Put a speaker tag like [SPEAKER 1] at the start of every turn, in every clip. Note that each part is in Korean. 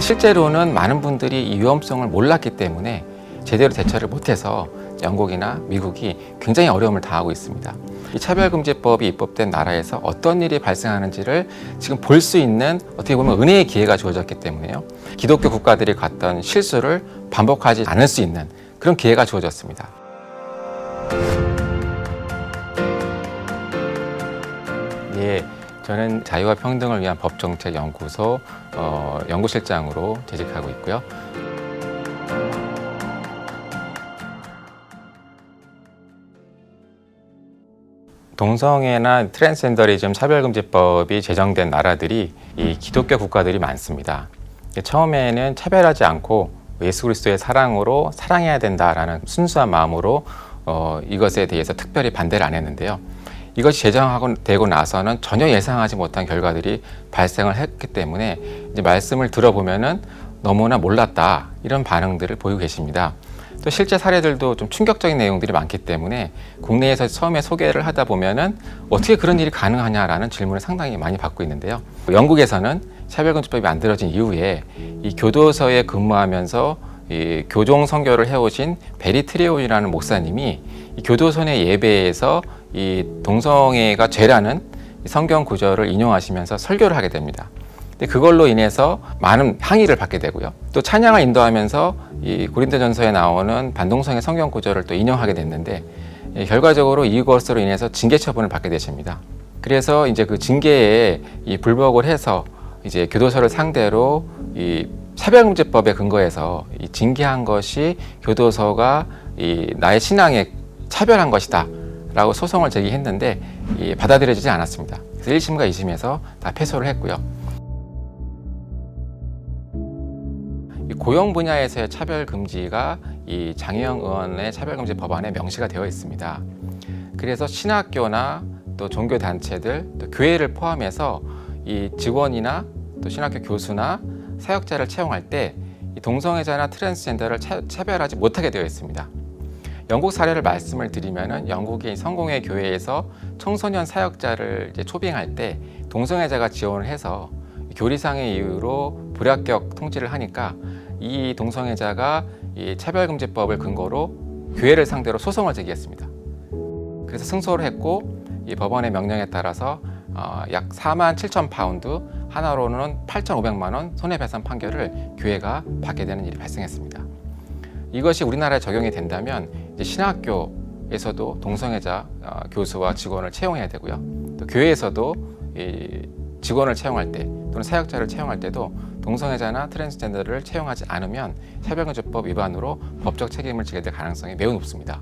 [SPEAKER 1] 실제로는 많은 분들이 이 위험성을 몰랐기 때문에 제대로 대처를 못해서 영국이나 미국이 굉장히 어려움을 당하고 있습니다. 이 차별금지법이 입법된 나라에서 어떤 일이 발생하는지를 지금 볼 수 있는 어떻게 보면 은혜의 기회가 주어졌기 때문에요. 기독교 국가들이 갔던 실수를 반복하지 않을 수 있는 그런 기회가 주어졌습니다. 저는 자유와 평등을 위한 법정책 연구소 어, 연구실장으로 재직하고 있고요. 동성애나 트랜스젠더리즘 차별금지법이 제정된 나라들이 이 기독교 국가들이 많습니다. 처음에는 차별하지 않고 예수 그리스도의 사랑으로 사랑해야 된다라는 순수한 마음으로 어, 이것에 대해서 특별히 반대를 안 했는데요. 이것이 제정하고 되고 나서는 전혀 예상하지 못한 결과들이 발생을 했기 때문에 이제 말씀을 들어보면은 너무나 몰랐다 이런 반응들을 보이고 계십니다. 또 실제 사례들도 좀 충격적인 내용들이 많기 때문에 국내에서 처음에 소개를 하다 보면은 어떻게 그런 일이 가능하냐라는 질문을 상당히 많이 받고 있는데요. 영국에서는 차별금지법이 만들어진 이후에 이 교도소에 근무하면서 이 교종 선교를 해오신 베리 트레온이라는 목사님이 이 교도소 내 예배에서 이 동성애가 죄라는 이 성경 구절을 인용하시면서 설교를 하게 됩니다. 근데 그걸로 인해서 많은 항의를 받게 되고요. 또 찬양을 인도하면서 이 고린도전서에 나오는 반동성의 성경 구절을 또 인용하게 됐는데 예, 결과적으로 이것으로 인해서 징계 처분을 받게 되십니다. 그래서 이제 그 징계에 이 불복을 해서 이제 교도소를 상대로 이 차별금지법에 근거해서 이 징계한 것이 교도소가 이 나의 신앙에 차별한 것이다 라고 소송을 제기했는데 이 받아들여지지 않았습니다. 그래서 1심과 2심에서 다 패소를 했고요. 이 고용 분야에서의 차별 금지가 이 장혜영 의원의 차별 금지 법안에 명시가 되어 있습니다. 그래서 신학교나 또 종교 단체들, 또 교회를 포함해서 이 직원이나 또 신학교 교수나 사역자를 채용할 때이 동성애자나 트랜스젠더를 차, 차별하지 못하게 되어 있습니다. 영국 사례를 말씀을 드리면은 영국의 성공회 교회에서 청소년 사역자를 초빙할 때 동성애자가 지원을 해서 교리상의 이유로 불합격 통지를 하니까 이 동성애자가 이 차별금지법을 근거로 교회를 상대로 소송을 제기했습니다. 그래서 승소를 했고 이 법원의 명령에 따라서 어, 약 4만 7천 파운드 하나로는 8,500만 원 손해배상 판결을 교회가 받게 되는 일이 발생했습니다. 이것이 우리나라에 적용이 된다면 신학교에서도 동성애자 어, 교수와 직원을 채용해야 되고요. 또 교회에서도 이 직원을 채용할 때 또는 사역자를 채용할 때도 동성애자나 트랜스젠더를 채용하지 않으면 차별금지법 위반으로 법적 책임을 지게 될 가능성이 매우 높습니다.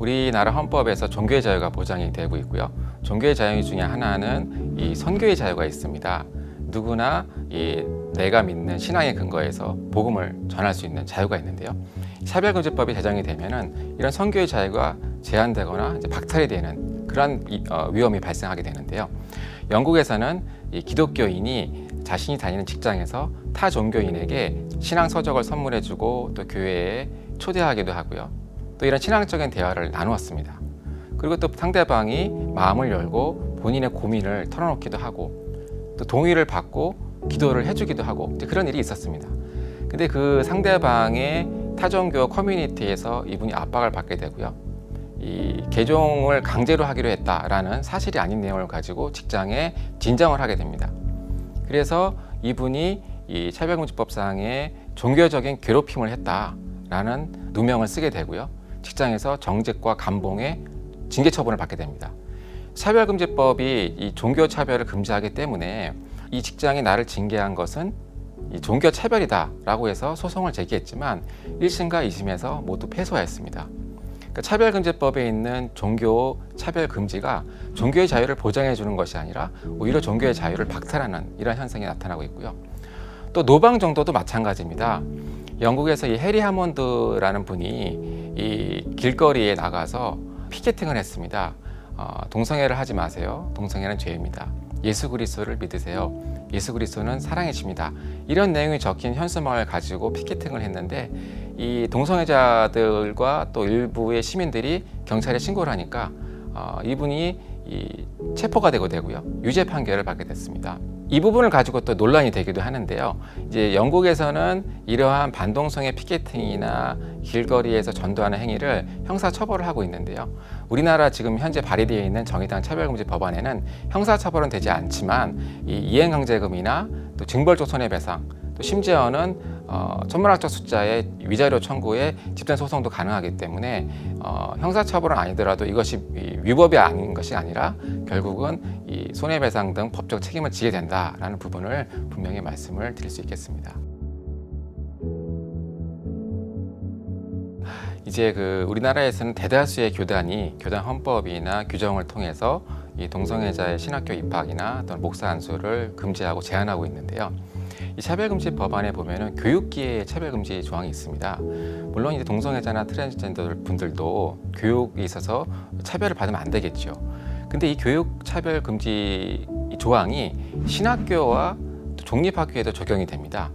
[SPEAKER 1] 우리나라 헌법에서 종교의 자유가 보장이 되고 있고요. 종교의 자유 중에 하나는 이 선교의 자유가 있습니다. 누구나 이 내가 믿는 신앙의 근거에서 복음을 전할 수 있는 자유가 있는데요. 차별금지법이 제정이 되면은 이런 선교의 자유가 제한되거나 이제 박탈이 되는 그런 이- 어, 위험이 발생하게 되는데요. 영국에서는 이 기독교인이 자신이 다니는 직장에서 타 종교인에게 신앙 서적을 선물해주고 또 교회에 초대하기도 하고요. 또 이런 신앙적인 대화를 나누었습니다. 그리고 또 상대방이 마음을 열고 본인의 고민을 털어놓기도 하고 또 동의를 받고 기도를 해주기도 하고 그런 일이 있었습니다. 근데 그 상대방의 타종교 커뮤니티에서 이분이 압박을 받게 되고요. 이 개종을 강제로 하기로 했다라는 사실이 아닌 내용을 가지고 직장에 진정을 하게 됩니다. 그래서 이분이 이 차별금지법상의 종교적인 괴롭힘을 했다라는 누명을 쓰게 되고요. 직장에서 정직과 감봉의 징계 처분을 받게 됩니다. 차별금지법이 이 종교 차별을 금지하기 때문에 이 직장이 나를 징계한 것은 이 종교 차별이다라고 해서 소송을 제기했지만 1심과 2심에서 모두 패소했습니다. 그러니까 차별금지법에 있는 종교 차별 금지가 종교의 자유를 보장해 주는 것이 아니라 오히려 종교의 자유를 박탈하는 이런 현상이 나타나고 있고요. 또 노방 정도도 마찬가지입니다. 영국에서 이 해리 하몬드라는 분이 이 길거리에 나가서 피켓팅을 했습니다. 어, 동성애를 하지 마세요. 동성애는 죄입니다. 예수 그리스도를 믿으세요. 예수 그리스도는 사랑이십니다. 이런 내용이 적힌 현수막을 가지고 피켓팅을 했는데 이 동성애자들과 또 일부의 시민들이 경찰에 신고를 하니까 어, 이분이 이 체포가 되고 되고요. 유죄 판결을 받게 됐습니다. 이 부분을 가지고 또 논란이 되기도 하는데요. 이제 영국에서는 이러한 반동성의 피켓팅이나 길거리에서 전도하는 행위를 형사 처벌을 하고 있는데요. 우리나라 지금 현재 발의되어 있는 정의당 차별금지 법안에는 형사 처벌은 되지 않지만 이 이행강제금이나 또 징벌적 손해배상 또 심지어는 어, 천문학적 숫자의 위자료 청구에 집단 소송도 가능하기 때문에 어, 형사처벌은 아니더라도 이것이 이 위법이 아닌 것이 아니라 결국은 이 손해배상 등 법적 책임을 지게 된다라는 부분을 분명히 말씀을 드릴 수 있겠습니다. 이제 그 우리나라에서는 대다수의 교단이 교단 헌법이나 규정을 통해서 이 동성애자의 신학교 입학이나 또는 목사 안수를 금지하고 제한하고 있는데요. 이 차별금지 법안에 보면은 교육기의 차별금지 조항이 있습니다. 물론 이제 동성애자나 트랜스젠더 분들도 교육에 있어서 차별을 받으면 안 되겠죠. 근데 이 교육 차별 금지 이 조항이 신학교와 또 종립학교에도 적용이 됩니다.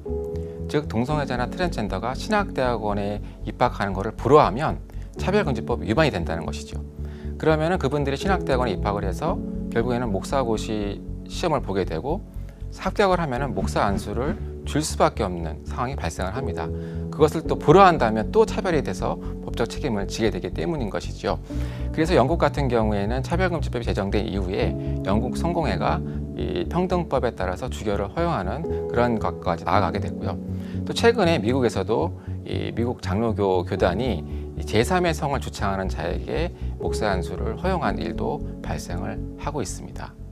[SPEAKER 1] 즉 동성애자나 트랜스젠더가 신학대학원에 입학하는 것을 불허하면 차별금지법 위반이 된다는 것이죠. 그러면은 그분들이 신학대학원에 입학을 해서 결국에는 목사고시 시험을 보게 되고 합격을 하면은 목사 안수를 줄 수밖에 없는 상황이 발생을 합니다. 그것을 또 불허한다면 또 차별이 돼서 법적 책임을 지게 되기 때문인 것이죠. 그래서 영국 같은 경우에는 차별금지법이 제정된 이후에 영국 성공회가 이 평등법에 따라서 주교를 허용하는 그런 것까지 나아가게 됐고요. 또 최근에 미국에서도 이 미국 장로교 교단이 이 제3의 성을 주창하는 자에게 목사 안수를 허용한 일도 발생을 하고 있습니다.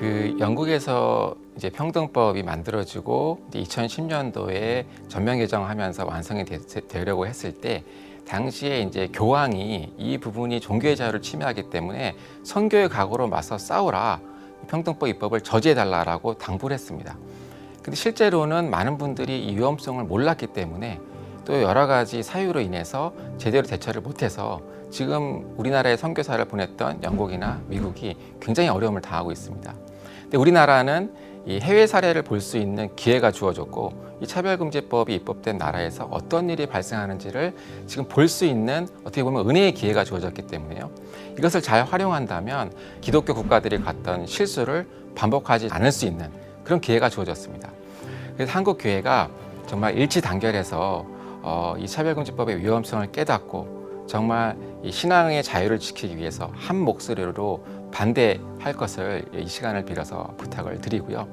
[SPEAKER 1] 그 영국에서 이제 평등법이 만들어지고 2010년도에 전면 개정하면서 완성이 되, 되려고 했을 때 당시에 이제 교황이 이 부분이 종교의 자유를 침해하기 때문에 선교의 각오로 맞서 싸우라 평등법 입법을 저지해 달라라고 당부를 했습니다. 근데 실제로는 많은 분들이 이 위험성을 몰랐기 때문에 또 여러 가지 사유로 인해서 제대로 대처를 못해서 지금 우리나라에 선교사를 보냈던 영국이나 미국이 굉장히 어려움을 당하고 있습니다. 근데 우리나라는 이 해외 사례를 볼 수 있는 기회가 주어졌고 이 차별금지법이 입법된 나라에서 어떤 일이 발생하는지를 지금 볼 수 있는 어떻게 보면 은혜의 기회가 주어졌기 때문에요. 이것을 잘 활용한다면 기독교 국가들이 갔던 실수를 반복하지 않을 수 있는 그런 기회가 주어졌습니다. 그래서 한국 교회가 정말 일치 단결해서 어, 이 차별금지법의 위험성을 깨닫고 정말 이 신앙의 자유를 지키기 위해서 한 목소리로 반대할 것을 이 시간을 빌어서 부탁을 드리고요.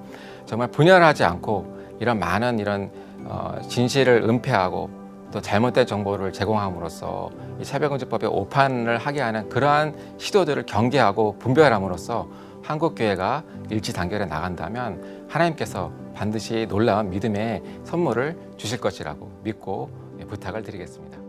[SPEAKER 1] 정말 분열하지 않고 이런 많은 이런 어, 진실을 은폐하고 또 잘못된 정보를 제공함으로써 이 차별금지법의 오판을 하게 하는 그러한 시도들을 경계하고 분별함으로써 한국 교회가 일치 단결해 나간다면 하나님께서 반드시 놀라운 믿음의 선물을 주실 것이라고 믿고 부탁을 드리겠습니다.